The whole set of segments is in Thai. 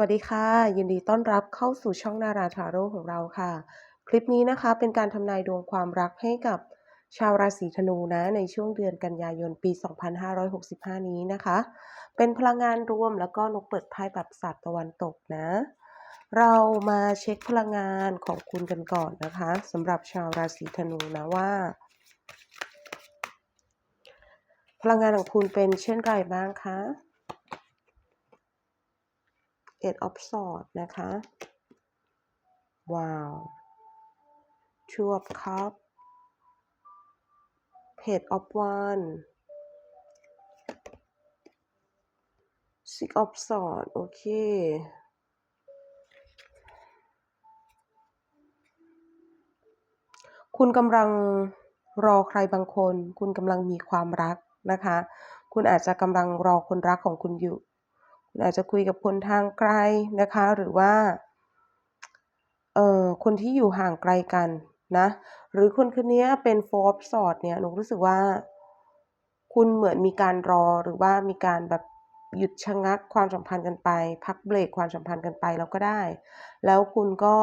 วัสดีค่ะ ยินดีต้อนรับเข้าสู่ช่องนาราทาโร่ของเราค่ะ คลิปนี้นะคะเป็นการทำนายดวงความรักให้กับชาวราศีธนูนะในช่วงเดือนกันยายนปี 2565 นี้นะคะ เป็นพลังงานรวมแล้วก็นกเปิดไพ่แบบศาสตร์ตะวันตกนะ เรามาเช็คพลังงานของคุณกันก่อนนะคะสำหรับชาวราศีธนูนะว่า พลังงานของคุณเป็นเช่นไรบ้างคะ Eight of Swords นะคะ ว้าว Two of Cups Page of Wands Six of Swords โอเค คุณกำลังรอใครบางคน คุณกำลังมีความรักนะคะ คุณอาจจะกำลังรอคนรักของคุณอยู่ อาจจะคุยกับคนทางไกลนะคะ หรือว่าเอ่อคนที่อยู่ห่างไกลกันนะ หรือคนคนนี้เป็นโฟร์สอดเนี่ยหนูรู้สึกว่า คุณเหมือนมีการรอหรือว่ามีการแบบหยุดชะงักความสัมพันธ์กันไป พักเบรกความสัมพันธ์กันไปแล้วก็ได้ แล้วคุณก็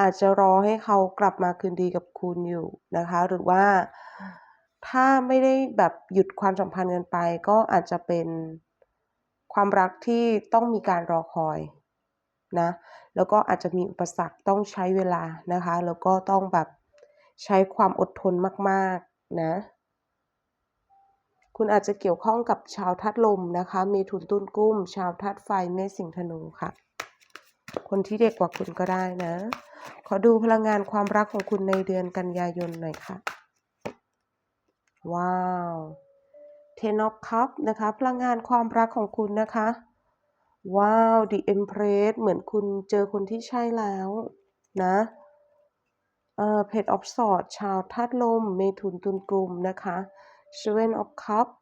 อาจจะรอให้เขากลับมาคืนดีกับคุณอยู่นะคะ หรือว่าถ้าไม่ได้แบบหยุดความสัมพันธ์กันไป ก็อาจจะเป็น ความรักที่ต้องมีการรอคอยนะแล้วก็อาจจะมีอุปสรรคต้องใช้เวลานะคะ แล้วก็ต้องแบบใช้ความอดทนมาก ๆ นะ คุณอาจจะเกี่ยวข้องกับชาวธาตุลมนะคะเมถุนตุลกุ้ม ชาวธาตุไฟเมษสิงธนูค่ะ คนที่เด็กกว่าคุณก็ได้นะ ขอดูพลังงานความรักของคุณในเดือนกันยายนหน่อยค่ะ ว้าว Ten of Cup นะคะ พลังงานความรักของคุณนะคะ ว้าว The Empress เหมือนคุณเจอคนที่ใช่แล้วนะเอ่อ Page of Swords ชาวธาตุลม เมถุนตุลกลุ่มนะคะ Seven of Cups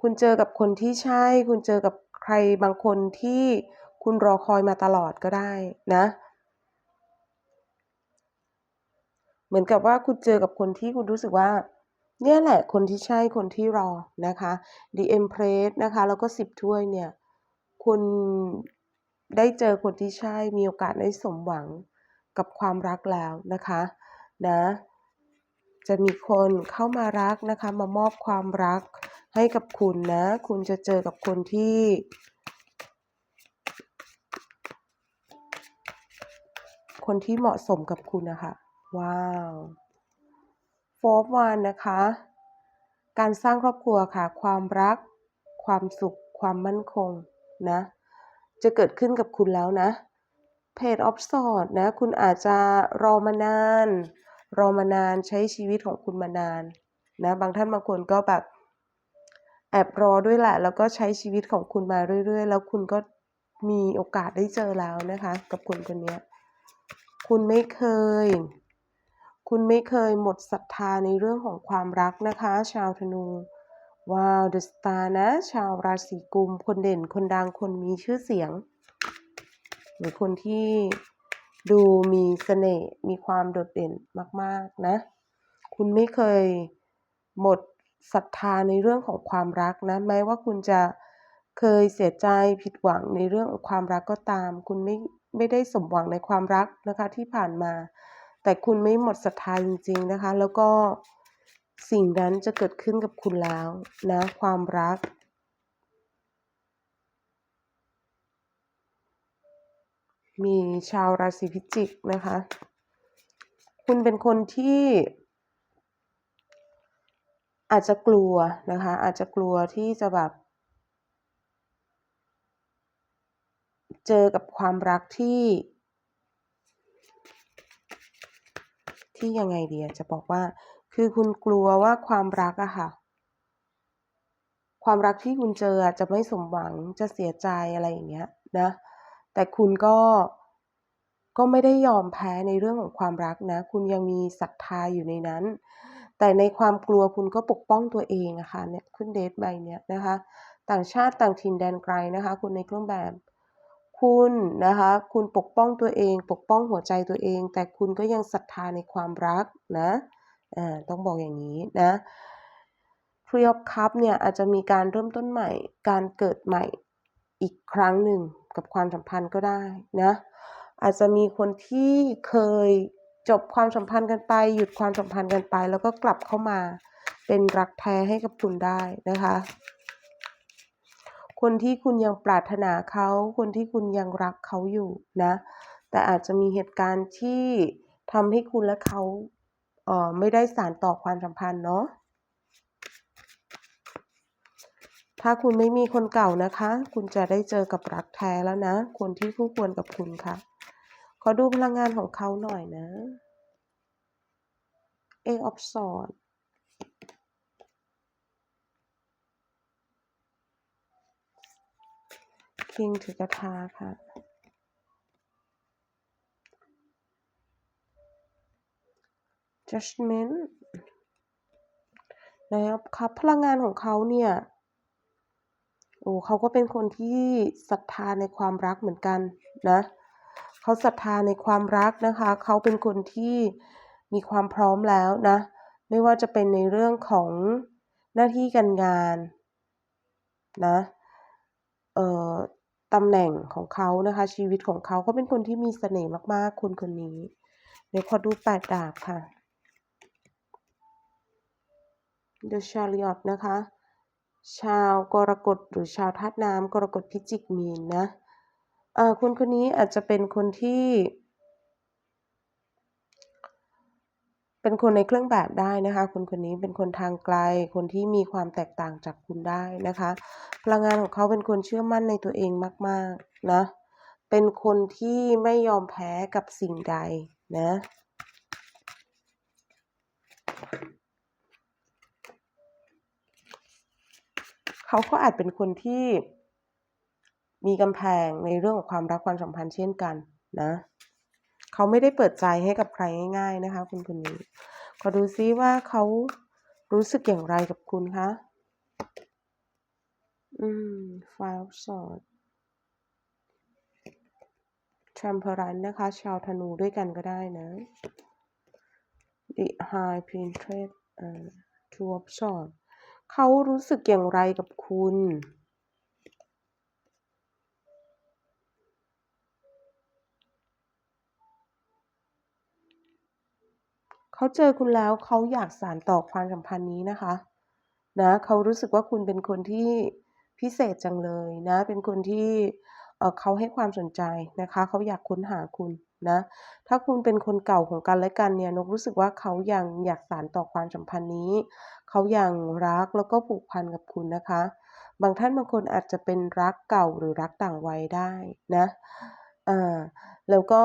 คุณเจอกับคนที่ใช่ คุณเจอกับใครบางคนที่คุณรอคอยมาตลอดก็ได้นะ เหมือนกับว่าคุณเจอกับคนที่คุณรู้สึกว่า เนี่ยแหละคนที่ใช่คนที่รอนะคะ The Empress นะคะ แล้วก็สิบถ้วยเนี่ย คุณได้เจอคนที่ใช่มีโอกาสได้สมหวังกับความรักแล้วนะคะนะจะมีคนเข้ามารักนะคะ มามอบความรักให้กับคุณนะ คุณจะเจอกับคนที่คนที่เหมาะสมกับคุณนะคะ ว้าว โฟร์วันนะคะ การสร้างครอบครัวค่ะ ความรัก ความสุข ความมั่นคงนะ จะเกิดขึ้นกับคุณแล้วนะ Page of Swords นะ คุณอาจจะรอมานาน รอมานานใช้ชีวิตของคุณมานานนะ บางท่านบางคนก็แบบแอบรอด้วยแหละ แล้วก็ใช้ชีวิตของคุณมาเรื่อย ๆ แล้วคุณก็มีโอกาสได้เจอแล้วนะคะ กับคนคนนี้ คุณไม่เคย คุณไม่เคยหมดศรัทธาในเรื่องของความรักนะคะ ชาวธนู ว้าวเดอะสตาร์นะ ชาวราศีกุม คนเด่นคนดังคนมีชื่อเสียง หรือคนที่ดูมีเสน่ห์มีความโดดเด่นมาก ๆ นะ คุณไม่เคยหมดศรัทธาในเรื่องของความรักนะแม้ว่าคุณจะเคยเสียใจผิดหวังในเรื่องของความรักก็ตาม คุณไม่ไม่ได้สมหวังในความรักนะคะที่ผ่านมา แต่คุณไม่หมดศรัทธาจริง ๆนะคะ แล้วก็สิ่งนั้นจะเกิดขึ้นกับคุณแล้วนะ ความรัก มีชาวราศีพิจิกนะคะ คุณเป็นคนที่ อาจจะกลัวนะคะ อาจจะกลัวที่จะแบบเจอกับความรักที่ ที่ยังไงเดียจะบอกว่า คือคุณกลัวว่าความรักอะค่ะ ความรักที่คุณเจอจะไม่สมหวังจะเสียใจอะไรอย่างเงี้ยนะ แต่คุณก็ก็ไม่ได้ยอมแพ้ในเรื่องของความรักนะ คุณยังมีศรัทธาอยู่ในนั้น แต่ในความกลัวคุณก็ปกป้องตัวเองอะค่ะเนี่ยขึ้นเดทใบเนี้ยนะคะ ต่างชาติต่างถิ่นแดนไกลนะคะ คุณในเครื่องแบบ คุณนะคะคุณปกป้องตัวเอง ปกป้องหัวใจตัวเอง แต่คุณก็ยังศรัทธาในความรักนะอ่าต้องบอกอย่างนี้นะ Three of Cups เนี่ยอาจจะมีการเริ่มต้นใหม่ การเกิดใหม่อีกครั้งหนึ่งกับความสัมพันธ์ก็ได้นะอาจจะมีคนที่เคยจบความสัมพันธ์กันไป หยุดความสัมพันธ์กันไป แล้วก็กลับเข้ามาเป็นรักแท้ให้กับคุณได้นะคะ คนที่คุณยังปรารถนาเขา คนที่คุณยังรักเขาอยู่นะ แต่อาจจะมีเหตุการณ์ที่ทำให้คุณและเขาเอ่อไม่ได้สานต่อความสัมพันธ์เนาะ ถ้าคุณไม่มีคนเก่านะคะ คุณจะได้เจอกับรักแท้แล้วนะ คนที่คู่ควรกับคุณค่ะ ขอดูพลังงานของเขาหน่อยนะ Eight of Swords King ถือกระทาค่ะ Judgment นะครับครับพลังงานของเขาเนี่ยโอ้เขาก็เป็นคนที่ศรัทธาในความรักเหมือนกันนะเขาศรัทธาในความรักนะคะ เขาเป็นคนที่มีความพร้อมแล้วนะ ไม่ว่าจะเป็นในเรื่องของหน้าที่การงานนะ เอ่อ ตำแหน่งของเขานะคะ ชีวิตของเขาเขาเป็นคนที่มีเสน่ห์มากๆ คนคนนี้ เดี๋ยวขอดูแปดดาบค่ะ The Chariot นะคะ ชาวกรกฎหรือชาวธาตุน้ำกรกฎพิจิกมีนนะเอ่อคนคนนี้อาจจะเป็นคนที่ เป็นคนในเครื่องแบบได้นะคะ คนคนนี้เป็นคนทางไกล คนที่มีความแตกต่างจากคุณได้นะคะ พลังงานของเขาเป็นคนเชื่อมั่นในตัวเองมากๆนะเป็นคนที่ไม่ยอมแพ้กับสิ่งใดนะเขาก็อาจเป็นคนที่มีกำแพงในเรื่องของความรักความสัมพันธ์เช่นกันนะ เขาไม่ได้เปิดใจให้กับใครง่ายๆนะคะ คุณคนนี้ขอดูซิว่าเขารู้สึกอย่างไรกับคุณคะ อืม Five of Swords Temperance นะคะ ชาวธนูด้วยกันก็ได้นะ The High Priestess อ่า Two of Swords เขารู้สึกอย่างไรกับคุณ เขาเจอคุณแล้วเขาอยากสานต่อความสัมพันธ์นี้นะคะนะเขารู้สึกว่าคุณเป็นคนที่พิเศษจังเลยนะ เป็นคนที่เเขาให้ความสนใจนะคะ เขาอยากค้นหาคุณนะ ถ้าคุณเป็นคนเก่าของกันและกันเนี่ยนกรู้สึกว่าเขายังอยากสานต่อความสัมพันธ์นี้ เขายังรักแล้วก็ผูกพันกับคุณนะคะ บางท่านบางคนอาจจะเป็นรักเก่าหรือรักต่างวัยได้นะ อ่า แล้วก็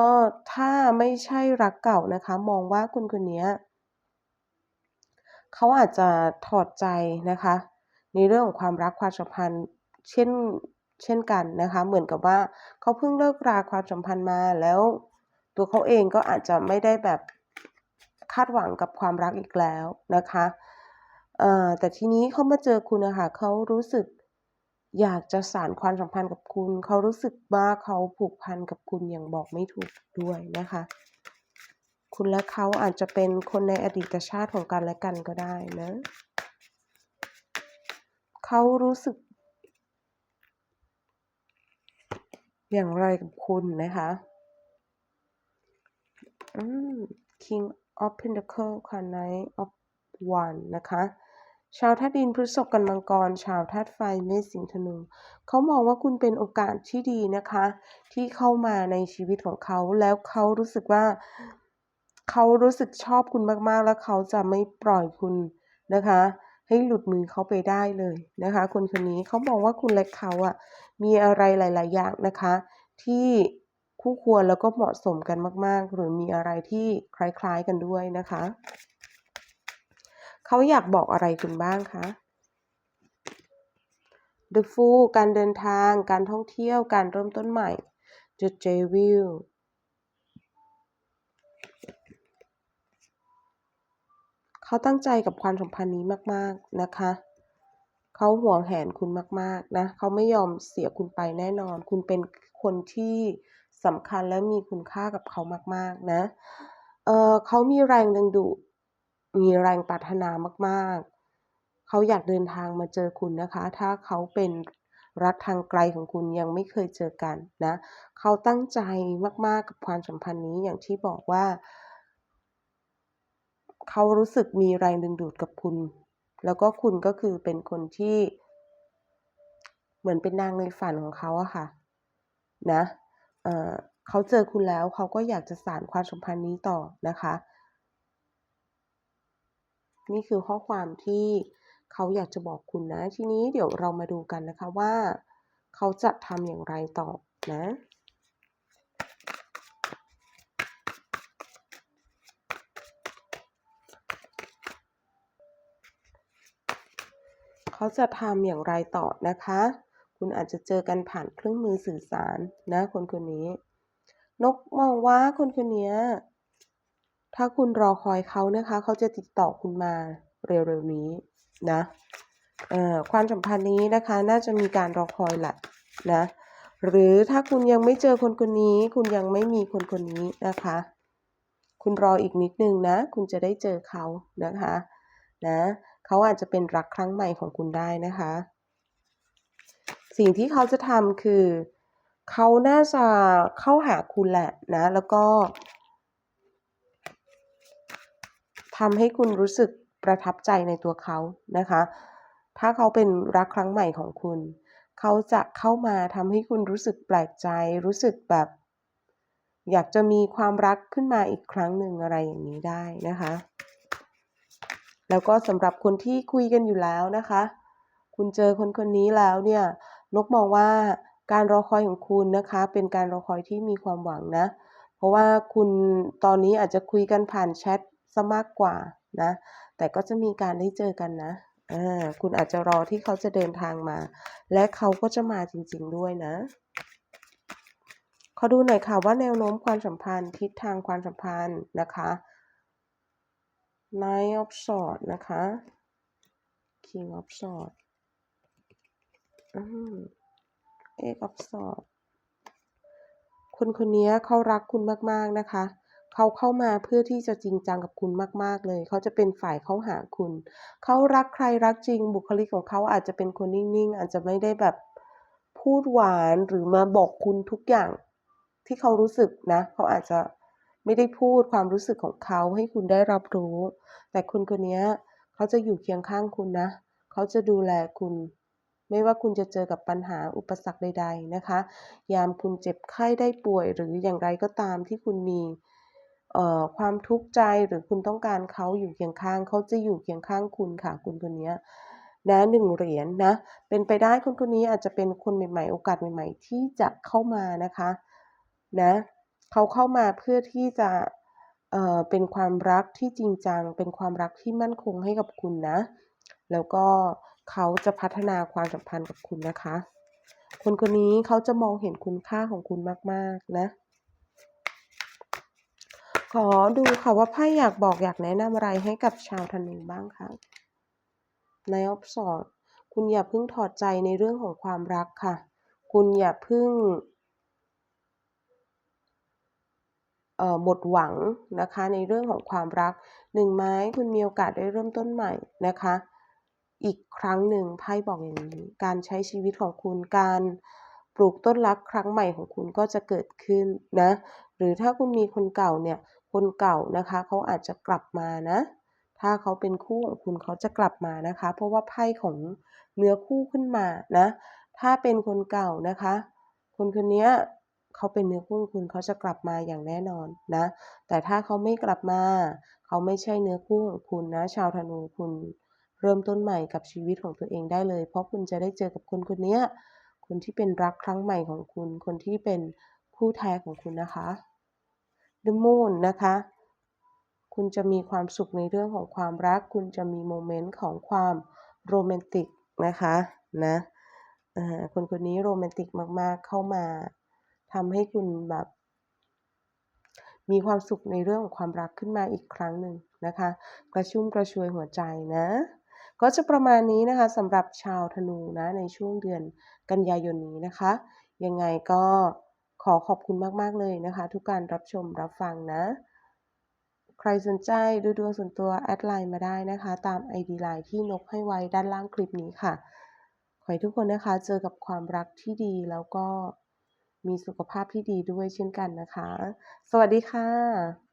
ถ้าไม่ใช่รักเก่านะคะ มองว่าคนคนเนี้ย เขาอาจจะถอดใจนะคะ ในเรื่องของความรักความสัมพันธ์เช่นเช่นกันนะคะ เหมือนกับว่าเขาเพิ่งเลิกราความสัมพันธ์มาแล้ว ตัวเขาเองก็อาจจะไม่ได้แบบคาดหวังกับความรักอีกแล้วนะคะเออแต่ทีนี้เขามาเจอคุณนะคะเขารู้สึก อยากจะสานความสัมพันธ์กับคุณ เขารู้สึกว่าเขาผูกพันกับคุณอย่างบอกไม่ถูกด้วยนะคะ คุณและเขาอาจจะเป็นคนในอดีตชาติของกันและกันก็ได้นะ เขารู้สึก อย่างไรกับคุณนะคะอืม King of Pentacle ค่ะ Knight of w a n d นะคะ ชาวธาตุดินพฤษภกันมังกร ชาวธาตุไฟเมษสิงห์ธนูเขามองว่าคุณเป็นโอกาสที่ดีนะคะ ที่เข้ามาในชีวิตของเขา แล้วเขารู้สึกว่า เขารู้สึกชอบคุณมากๆ แล้วเขาจะไม่ปล่อยคุณนะคะ ให้หลุดมือเขาไปได้เลยนะคะ คนคนนี้เขามองว่าคุณและเขาอะมีอะไรหลาย ๆ อย่างนะคะ ที่คู่ควรแล้วก็เหมาะสมกันมาก ๆ หรือมีอะไรที่คล้าย ๆ กันด้วยนะคะ เขาอยากบอกอะไรคุณบ้างคะ The Fool การเดินทาง การท่องเที่ยว การเริ่มต้นใหม่ The Devil เขาตั้งใจกับความสัมพันธ์นี้มาก ๆ นะคะ เขาห่วงแหนคุณมาก ๆ นะ เขาไม่ยอมเสียคุณไปแน่นอน คุณเป็นคนที่สำคัญและมีคุณค่ากับเขามาก ๆ นะ เอ่อเขามีแรงดึงดูด มีแรงปรารถนามาก ๆ เขาอยากเดินทางมาเจอคุณนะคะ ถ้าเขาเป็นรักทางไกลของคุณยังไม่เคยเจอกันนะ เขาตั้งใจมากๆกับความสัมพันธ์นี้อย่างที่บอกว่า เขารู้สึกมีแรงดึงดูดกับคุณ แล้วก็คุณก็คือเป็นคนที่ เหมือนเป็นนางในฝันของเขาอะค่ะ นะ เเขาเจอคุณแล้วเขาก็อยากจะสานความสัมพันธ์นี้ต่อนะคะ นี่คือข้อความที่เขาอยากจะบอกคุณนะ ทีนี้เดี๋ยวเรามาดูกันนะคะว่า เขาจะทำอย่างไรต่อนะเขาจะทำอย่างไรต่อนะคะ คุณอาจจะเจอกันผ่านเครื่องมือสื่อสารนะ คนคนนี้ นกมองว่าคนคนนี้ ถ้าคุณรอคอยเขานะคะ เขาจะติดต่อคุณมาเร็วๆนี้นะเอ่อความสัมพันธ์นี้นะคะ น่าจะมีการรอคอยแหละนะ หรือถ้าคุณยังไม่เจอคนคนนี้ คุณยังไม่มีคนคนนี้นะคะ คุณรออีกนิดนึงนะ คุณจะได้เจอเขานะคะนะเขาอาจจะเป็นรักครั้งใหม่ของคุณได้นะคะ สิ่งที่เขาจะทำคือ เขาน่าจะเข้าหาคุณแหละนะ แล้วก็ ทำให้คุณรู้สึกประทับใจในตัวเขานะคะ ถ้าเขาเป็นรักครั้งใหม่ของคุณ เขาจะเข้ามาทำให้คุณรู้สึกแปลกใจ รู้สึกแบบ อยากจะมีความรักขึ้นมาอีกครั้งหนึ่งอะไรอย่างนี้ได้นะคะ แล้วก็สำหรับคนที่คุยกันอยู่แล้วนะคะ คุณเจอคนคนนี้แล้วเนี่ย นกมองว่าการรอคอยของคุณนะคะ เป็นการรอคอยที่มีความหวังนะ เพราะว่าคุณตอนนี้อาจจะคุยกันผ่านแชท ซะมากกว่านะ แต่ก็จะมีการได้เจอกันนะคุณอาจจะรอที่เขาจะเดินทางมา และเขาก็จะมาจริง ๆด้วยนะขอดูหน่อยค่ะว่าแนวโน้มความสัมพันธ์ทิศทางความสัมพันธ์นะคะ Nine of Swords นะคะ King of Swords อืม Eight of Swords คนคนนี้เขารักคุณมาก ๆ นะคะ เขาเข้ามาเพื่อที่จะจริงจังกับคุณมาก ๆ เลย เขาจะเป็นฝ่ายเข้าหาคุณ เขารักใครรักจริง บุคลิกของเขาอาจจะเป็นคนนิ่ง ๆ อาจจะไม่ได้แบบพูดหวานหรือมาบอกคุณทุกอย่างที่เขารู้สึกนะ เขาอาจจะไม่ได้พูดความรู้สึกของเขาให้คุณได้รับรู้ แต่คนคนนี้เขาจะอยู่เคียงข้างคุณนะ เขาจะดูแลคุณ ไม่ว่าคุณจะเจอกับปัญหาอุปสรรคใด ๆนะคะ ยามคุณเจ็บไข้ได้ป่วยหรืออย่างไรก็ตามที่คุณมี ความทุกข์ใจหรือคุณต้องการเขาอยู่เคียงข้างเขาจะอยู่เคียงข้างคุณค่ะคุณคนนี้นะหนึ่งเหรียญนนะเป็นไปได้คนคนนี้อาจจะเป็นคนใหม่ๆ โอกาสใหม่ ๆ ที่จะเข้ามานะคะนะเขาเข้ามาเพื่อที่จะเอ่อเป็นความรักที่จริงจัง เป็นความรักที่มั่นคงให้กับคุณนะ แล้วก็เขาจะพัฒนาความสัมพันธ์กับคุณนะคะ คนคนนี้เขาจะมองเห็นคุณค่าของคุณมากๆนะ ขอดูค่ะว่าไพ่อยากบอกอยากแนะนำอะไรให้กับชาวธนูบ้างคะในออฟสอดคุณอย่าเพิ่งถอดใจในเรื่องของความรักค่ะ คุณอย่าเพิ่งเอ่อหมดหวังนะคะในเรื่องของความรักหนึ่งไม้คุณมีโอกาสได้เริ่มต้นใหม่นะคะ อีกครั้งหนึ่งไพ่บอกอย่างนี้ การใช้ชีวิตของคุณการปลูกต้นรักครั้งใหม่ของคุณก็จะเกิดขึ้นนะ หรือถ้าคุณมีคนเก่าเนี่ย คนเก่านะคะเขาอาจจะกลับมานะ ถ้าเขาเป็นคู่ของคุณเขาจะกลับมานะคะ เพราะว่าไพ่ของเนื้อคู่ขึ้นมานะ ถ้าเป็นคนเก่านะคะ คนคนนี้เขาเป็นเนื้อคู่คุณเขาจะกลับมาอย่างแน่นอนนะ แต่ถ้าเขาไม่กลับมาเขาไม่ใช่เนื้อคู่ของคุณนะ ชาวธนูคุณเริ่มต้นใหม่กับชีวิตของตัวเองได้เลย เพราะคุณจะได้เจอกับคนคนนี้คนที่เป็นรักครั้งใหม่ของคุณ คนที่เป็นคู่แท้ของคุณนะคะ The Moon นะคะ คุณจะมีความสุขในเรื่องของความรัก คุณจะมีโมเมนต์ของความโรแมนติกนะคะนะคนคนนี้โรแมนติกมาก ๆ เข้ามาทำให้คุณแบบมีความสุขในเรื่องของความรักขึ้นมาอีกครั้งหนึ่งนะคะ กระชุ่มกระชวยหัวใจนะ ก็จะประมาณนี้นะคะสำหรับชาวธนูนะในช่วงเดือนกันยายนนี้นะคะ ยังไงก็ ขอขอบคุณมาก ๆ เลยนะคะ ทุกการรับชมรับฟังนะ ใครสนใจดูดวงส่วนตัว แอดไลน์มาได้นะคะ ตาม ID ไลน์ที่นกให้ไว้ด้านล่างคลิปนี้ค่ะ ขอให้ทุกคนนะคะเจอกับความรักที่ดีแล้วก็มีสุขภาพที่ดีด้วยเช่นกันนะคะ สวัสดีค่ะ